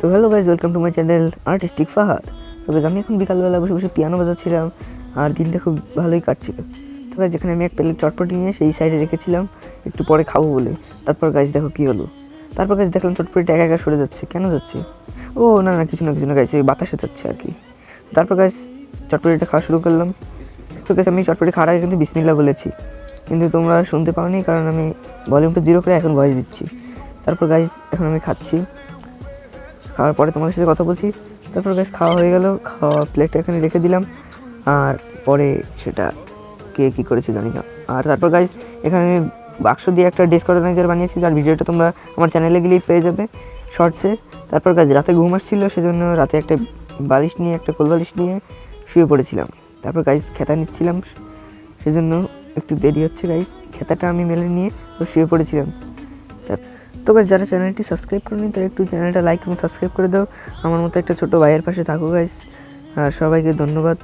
তো hello guys welcome to my channel artistic Fahad তো guys, আমি এখন বিকালবেলা বসে বসে পিয়ানো বাজাচ্ছিলাম আর দিনটা খুব ভালোই কাটছিল। তো গাইজ যেখানে আমি এক প্লেট চটপটি নিয়ে সেই সাইডে রেখেছিলাম একটু পরে খাব বলে। তারপর গাইজ দেখো কী হলো। তারপর গাইজ দেখলাম চটপটিটা একা একা সরে যাচ্ছে। কেন যাচ্ছে? ও না না কিছু না কিছু না গাইজ এই বাতাসে যাচ্ছে আর কি। তারপর গাইজ চটপটিটা খাওয়া শুরু করলাম। তো গাইজ আমি চটপটি খাওয়ার আগে কিন্তু বিসমিল্লা বলেছি। কিন্তু তোমরা শুনতে পাওনি কারণ আমি ভলিউমটা জিরো করে এখন ভয়েস দিচ্ছি। তারপর গাইজ এখন আমি খাচ্ছি। খাওয়ার পরে তোমাদের সাথে কথা বলছি। তারপর গ্যাস খাওয়া হয়ে গেল। খাওয়া প্লেটটা এখানে রেখে দিলাম। আর পরে সেটা কে কী করেছে জানি না। আর তারপর গাইজ এখানে বাক্স দিয়ে একটা ডেস্ক অর্গানাইজার বানিয়েছি, যার ভিডিওটা তোমরা আমার চ্যানেলে গেলেই পেয়ে যাবে শর্টসে তারপর গাছ রাতে ঘুম আসছিল, সেজন্য রাতে একটা বালিশ নিয়ে, একটা কোল বালিশ নিয়ে শুয়ে পড়েছিলাম। তারপর গাইজ খেতা নিচ্ছিলাম। সেজন্য একটু দেরি হচ্ছে গাইজ খেতাটা আমি মেলে নিয়ে শুয়ে পড়েছিলাম। তার- তো গাছ যারা চ্যানেলটি সাবস্ক্রাইব করেনি, তারা একটু চ্যানেলটা লাইক এবং সাবস্ক্রাইব করে দাও। আমার মতো একটা ছোটো ভাইয়ের পাশে থাকো গাছ আর সবাইকে ধন্যবাদ।